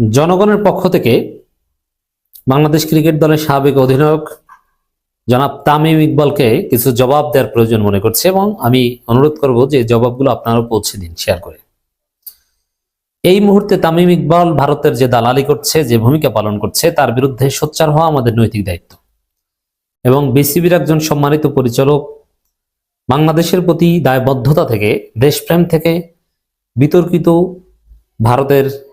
জনগণের পক্ষ থেকে বাংলাদেশ ক্রিকেট দলের সাবেক অধিনায়ক জনাব তামিম ইকবালকে কিছু জবাব দেওয়ার প্রয়োজন মনে করছে এবং আমি অনুরোধ করব যে জবাবগুলো আপনারাও পৌঁছে দিন শেয়ার করে। এই মুহূর্তে তামিম ইকবাল ভারতের যে দালালি করছে, যে ভূমিকা পালন করছে, তার বিরুদ্ধে সোচ্চার হওয়া আমাদের নৈতিক দায়িত্ব। এবং বিসিবির একজন সম্মানিত পরিচালক বাংলাদেশের প্রতি দায়বদ্ধতা থেকে, দেশপ্রেম থেকে বিতর্কিত ভারতের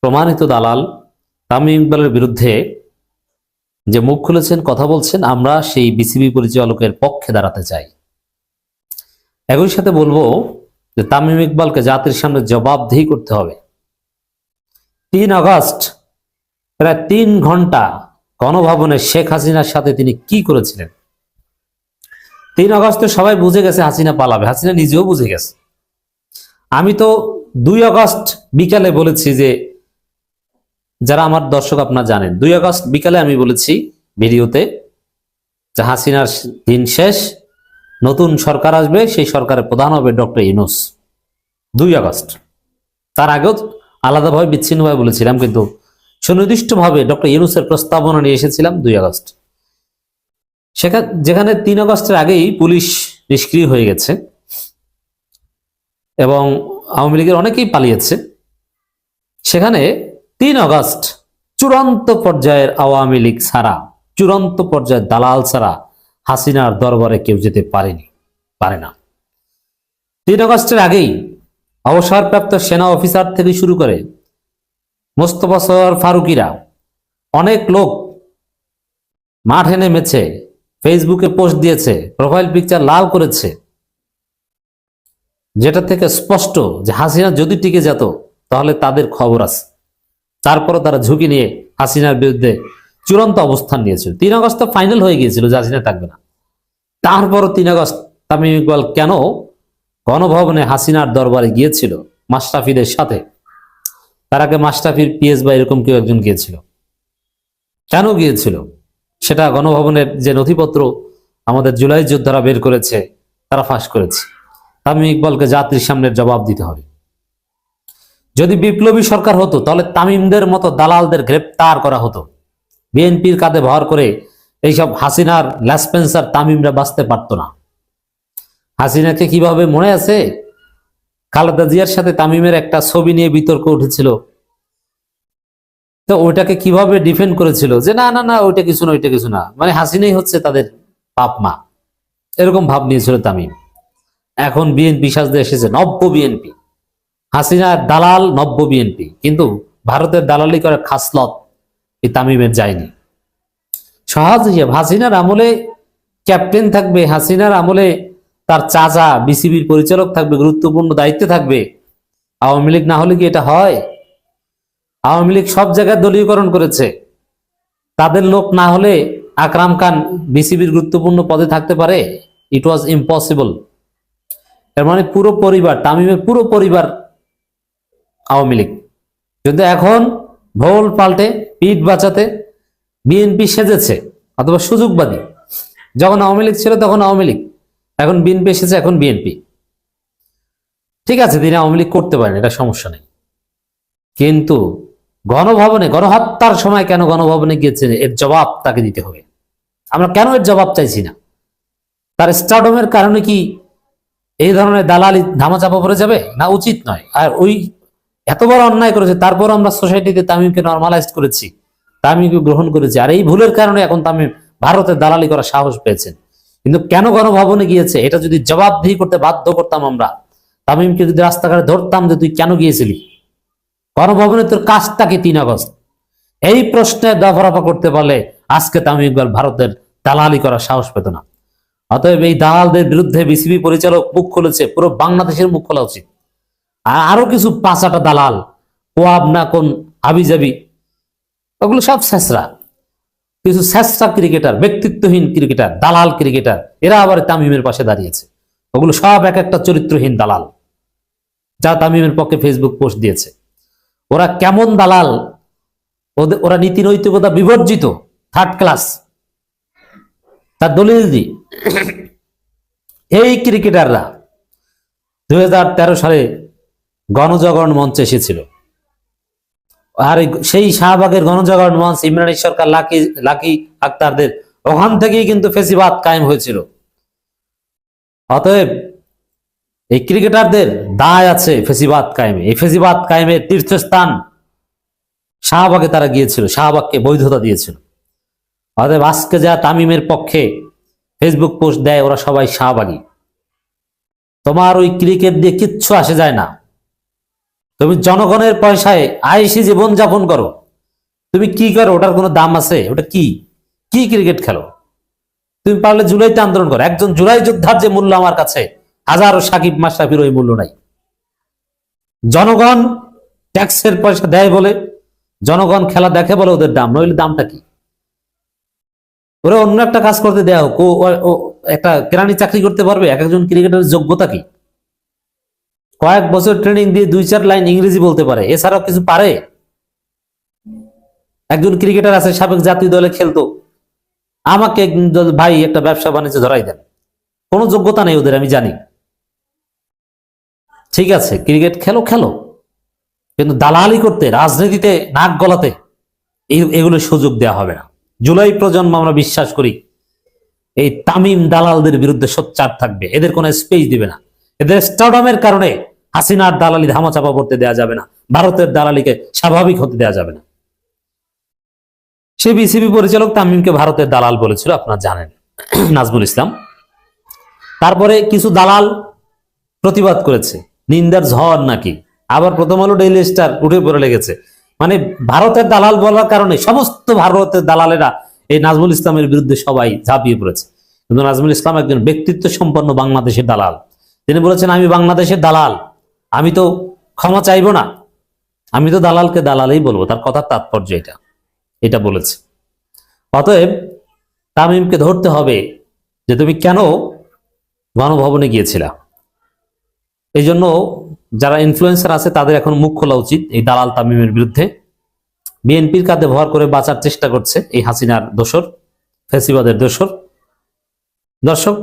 প্রমাণিত দালাল তামিম ইকবালের বিরুদ্ধে যে মুখ খুলেছেন, কথা বলছেন, আমরা সেই বিসিবি পরিচালকের পক্ষে দাঁড়াতে চাই। একই সাথে বলব যে তামিম ইকবালকে জাতির সামনে জবাবদিহি করতে হবে। তিন আগস্ট, প্রায় তিন ঘণ্টা গণভবনে শেখ হাসিনার সাথে তিনি কি করেছিলেন? তিন আগস্টে সবাই বুঝে গেছে হাসিনা পালাবে। হাসিনা নিজেও বুঝে গেছে। আমি তো দুই আগস্ট বিকালে বলেছি যে যারা আমার দর্শক আপনারা জানেন। দুই আগস্ট বিকালে আমি বলেছি ভিডিওতে যে হাসিনার দিন শেষ, নতুন সরকার আসবে, সেই সরকারের প্রধান হবে ডক্টর ইউনুস। দুই আগস্ট। তার আগেও আলাদাভাবে বিচ্ছিন্নভাবে বলেছিলাম, কিন্তু সুনির্দিষ্টভাবে ডক্টর ইউনুসের প্রস্তাবনা নিয়ে এসেছিলাম দুই আগস্ট। সেখানে যেখানে তিন আগস্টের আগেই পুলিশ নিষ্ক্রিয় হয়ে গেছে এবং আওয়ামী লীগের অনেকেই পালিয়েছে। সেখানে তিন আগস্ট চূড়ান্ত পর্যায়ের আওয়ামী লীগ ছাড়া, চূড়ান্ত পর্যায়ের দালাল ছাড়া হাসিনার দরবারে কেউ যেতে পারেনি, পারে না। তিন আগস্টের আগেই অবসরপ্রাপ্ত সেনা অফিসার থেকে শুরু করে মোস্তফা সরোয়ার ফারুকিরা অনেক লোক মাঠে নেমেছে, ফেসবুকে পোস্ট দিয়েছে, প্রোফাইল পিকচার লাল করেছে। যেটা থেকে স্পষ্ট যে হাসিনা যদি টিকে যেত, তাহলে তাদের খবর আছে। তারপরও তারা ঝুঁকি নিয়ে হাসিনার বিরুদ্ধে চূড়ান্ত অবস্থান নিয়েছিল। তিন আগস্ট ফাইনাল হয়ে গিয়েছিল, যে হাসিনা থাকবে না। তারপরও তিন আগস্ট তামিম ইকবাল কেন গণভবনে হাসিনার দরবারে গিয়েছিল মাস্টাফিদের সাথে? তার আগে মাস্টাফির পিএস বা এরকম কেউ একজন গিয়েছিল। কেন গিয়েছিল? সেটা গণভবনের যে নথিপত্র আমাদের জুলাই যোদ্ধারা বের করেছে, তারা ফাঁস করেছে। তামিম ইকবালকে জাতির সামনে জবাব দিতে হবে। যদি বিপ্লবী সরকার হতো, তাহলে তামিমদের মতো দালালদের গ্রেপ্তার করা হতো। বিএনপির কাঁধে ভর করে এইসব হাসিনার ল্যাসপেন্সার তামিমরা বাঁচতে পারতো না। হাসিনাকে কীভাবে মনে আছে? খালেদা জিয়ার সাথে তামিমের একটা ছবি নিয়ে বিতর্ক উঠেছিল। তো ওইটাকে কীভাবে ডিফেন্ড করেছিল? যে না না না, ওইটা কিছু না, ওইটা কিছু না। মানে হাসিনাই হচ্ছে তাদের পাপ মা। এরকম ভাব নিয়েছিল তামিম। এখন বিএনপি সাজতে এসেছে, নব্য বিএনপি। হাসিনার দালাল নব্য বিএনপি। কিন্তু ভারতের দালালি করার খাসলত এই তামিমের যায়নি। সহজ হাসিনার আমলে ক্যাপ্টেন থাকবে, হাসিনার আমলে তার চাচা, বিসিবির পরিচালক থাকবে, গুরুত্বপূর্ণ দায়িত্বে থাকবে। আওয়ামী লীগ না হলে কি এটা হয়? আওয়ামী লীগ সব জায়গায় দলীয়করণ করেছে। তাদের লোক না হলে আকরাম খান বিসিবির গুরুত্বপূর্ণ পদে থাকতে পারে? ইট ওয়াজ ইম্পসিবল এর মানে পুরো পরিবার, তামিমের পুরো পরিবার আওয়ামী লীগ। কিন্তু এখন ভোল পাল্টে, পিঠ বাঁচাতে বিএনপি সেজেছে অথবা সুযোগবাদী। যখন আওয়ামী লীগ ছিল তখন আওয়ামী লীগ, এখন বিএনপি এসেছে, এখন বিএনপি ঠিক আছে, তিনি আওয়ামী লীগ করতে পারেন, এটা সমস্যা নেই। কিন্তু গণভবনে, গণহত্যার সময় কেন গণভবনে গিয়েছেন এর জবাব তাকে দিতে হবে। আমরা কেন এর জবাব চাইছি না? তার স্টার্ডমের কারণে কি এই ধরনের দালালি ধামাচাপা পড়ে যাবে? না উচিত নয়। আর ওই এত বড় অন্যায় করেছে, তারপর আমরা সোসাইটিতে তামিমকে নর্মালাইজ করেছি, তামিমকে গ্রহণ করেছি। আর এই ভুলের কারণে এখন তামিম ভারতের দালালি করার সাহস পেয়েছেন। কিন্তু কেন গণভবনে গিয়েছে, এটা যদি জবাবদিহি করতে বাধ্য করতাম আমরা, তামিমকে যদি রাস্তাঘাটে ধরতাম যে তুই কেন গিয়েছিলি? গণভবনে তোর কাজটা কি তিন আগস্ট? এই প্রশ্নে দফারফা করতে পারলে আজকে তামিম ইকবাল ভারতের দালালি করার সাহস পেত না। অতএব এই দালালদের বিরুদ্ধে বিসিবি পরিচালক মুখ খুলেছে, পুরো বাংলাদেশের মুখ খোলা উচিত। আর কিছু পাঁচাটা দালাল, ওয়াব না কোন আবিজাবি ওগুলো সব শেষরা। কিছু শেষরা ক্রিকেটার, ব্যক্তিত্বহীন ক্রিকেটার, দালাল ক্রিকেটার, এরা আবার তামিমের পাশে দাঁড়িয়েছে। ওগুলো সব এক একটা চরিত্রহীন দালাল, যা তামিমের পক্ষে ফেসবুক পোস্ট দিয়েছে। ওরা কেমন দালাল? ওদের ওরা নীতি নৈতিকতা বিবর্জিত থার্ড ক্লাস তার দলিল দি। এই ক্রিকেটাররা দু হাজার তেরো সালে গণজাগরণ মঞ্চে এসেছিল। আর সেই শাহবাগের গণজাগরণ মঞ্চ ইমরান সরকার, লাকি লাকি আক্তারদের, ওখান থেকেই কিন্তু ফেসিবাদ কায়েম হয়েছিল। অতএব এই ক্রিকেটারদের দায় আছে ফেসিবাদ কায়েমে। এই ফেসিবাদ কায়েমের তীর্থস্থান শাহবাগে তারা গিয়েছিল, শাহবাগকে বৈধতা দিয়েছিল। অতএব আজকে যা তামিমের পক্ষে ফেসবুক পোস্ট দেয়, ওরা সবাই শাহবাগী। তোমার ওই ক্রিকেট দিয়ে কিচ্ছু আসে যায় না। তুমি জনগণের পয়সায় আইসি জীবন যাপন করো। তুমি কি করো? ওটার কোনো দাম আছে? ওটা কি? কি ক্রিকেট খেলো? তুমি পারলে জুলাইতে আন্দোলন করো। একজন জুলাই যোদ্ধার যে মূল্য আমার কাছে, হাজারো সাকিব মাসাফির ওই মূল্য নাই। জনগণ ট্যাক্সের পয়সা দেয় বলে, জনগণ খেলা দেখে বলে ওদের দাম, নইলে দামটা কি? ওরা অন্য একটা কাজ করতে দেয়া হোক। ও একটা কেরানি চাকরি করতে পারবে? এক একজন ক্রিকেটারের যোগ্যতা কি? কয়েক বছর ট্রেনিং দিয়ে দুই চার লাইন ইংরেজি বলতে পারে। এছাড়াও কিছু পারে? একজন ক্রিকেটার আছে, সাবেক জাতীয় দলে খেলতো। আমাকে ভাই একটা ব্যবসা বাণিজ্য ধরাই দেন। কোনো যোগ্যতা নেই ওদের, আমি জানি। ঠিক আছে ক্রিকেট খেলো খেলো। কিন্তু দালালি করতে, রাজনীতিতে নাক গলাতে এগুলো সুযোগ দেওয়া হবে না। জুলাই প্রজন্ম আমরা বিশ্বাস করি, এই তামিম দালালদের বিরুদ্ধে সোচ্চার থাকবে। এদের কোনো স্পেস দিবে না। এদের স্টারডমের কারণে হাসিনার দালালি ধামাচাপা করতে দেওয়া যাবে না। ভারতের দালালিকে স্বাভাবিক হতে দেওয়া যাবে না। সে বিসিবি পরিচালক তামিমকে ভারতের দালাল বলেছিল, আপনারা জানেন। নাজমুল ইসলাম। তারপরে কিছু দালাল প্রতিবাদ করেছে। নিন্দার ঝড় নাকি? আবার প্রথম আলো ডেইলি স্টার উঠে পড়ে লেগেছে। মানে ভারতের দালাল বলার কারণে সমস্ত ভারতের দালালেরা এই নাজমুল ইসলামের বিরুদ্ধে সবাই ঝাঁপিয়ে পড়েছে। কিন্তু নাজমুল ইসলাম একজন ব্যক্তিত্ব সম্পন্ন বাংলাদেশের দালাল। তিনি বলেছেন, আমি বাংলাদেশের দালাল। আমি তো ক্ষমা চাইব না। আমি তো দালালকে দালালেই বলব, তার কথার তাৎপর্য এটা। এটা বলেছে। অতএব তামিমকে ধরতে হবে যে তুমি কেন গণভবনে গিয়েছিলা? এই জন্য যারা ইনফ্লুয়েন্সার আছে, তাদের এখন মুখ খোলা উচিত এই দালাল তামিমের বিরুদ্ধে। বিএনপির কাঁধে ভর করে বাঁচার চেষ্টা করছে এই হাসিনার দোসর ফেসিবাদের দোসর দর্শক,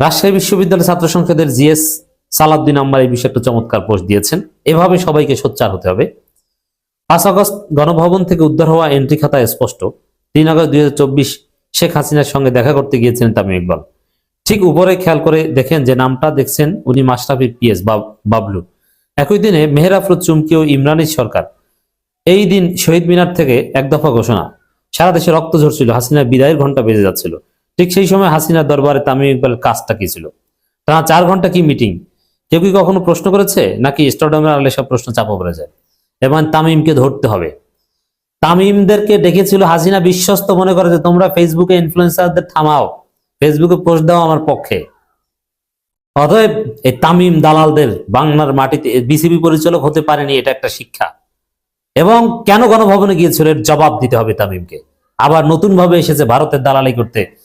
রাজশাহী বিশ্ববিদ্যালয় ছাত্র সংসদের জিএস সালাউদ্দিন আম্বার এই বিষয়ে একটা চমৎকার পোস্ট দিয়েছেন। এভাবে সবাইকে সোচ্চার হতে হবে। পাঁচ আগস্ট গণভবন থেকে উদ্ধার হওয়া এন্ট্রি খাতায় স্পষ্ট। তিন আগস্ট দুই হাজার চব্বিশ শেখ হাসিনার সঙ্গে দেখা করতে গিয়েছিলেন তামিম ইকবাল। ঠিক উপরে খেয়াল করে দেখেন যে নামটা দেখছেন উনি মাশরাফি পিএস বাবলু। একই দিনে মেহরাফরুদ চুমকি ও ইমরানি সরকার। এই দিন শহীদ মিনার থেকে এক দফা ঘোষণা। সারা দেশে রক্ত ঝরছিল, হাসিনার বিদায়ের ঘণ্টা বেজে যাচ্ছিল। ঠিক সেই সময় হাসিনার দরবারে তামিম ইকবালের কাজটা কি ছিল? টানা চার ঘণ্টা কি মিটিং? কেউ কি কখনো প্রশ্ন করেছে? নাকি স্টারডমের আলে সব প্রশ্ন চাপা পড়ে যায়? এবং তামিমকে ধরতে হবে। তামিমদেরকে ডেকেছিল হাসিনা বিশ্বস্ত মনে করে যে, তোমরা ফেসবুকে ইনফ্লুয়েন্সারদের থামাও। ফেসবুকে পোস্ট দাও আমার পক্ষে। অতএব এই তামিম দালালদের বাংলার মাটিতে বিসিবি পরিচালক হতে পারেনি, এটা একটা শিক্ষা। এবং কেন গণভবনে গিয়েছিল এর জবাব দিতে হবে তামিমকে। আবার নতুন ভাবে এসেছে ভারতের দালালি করতে।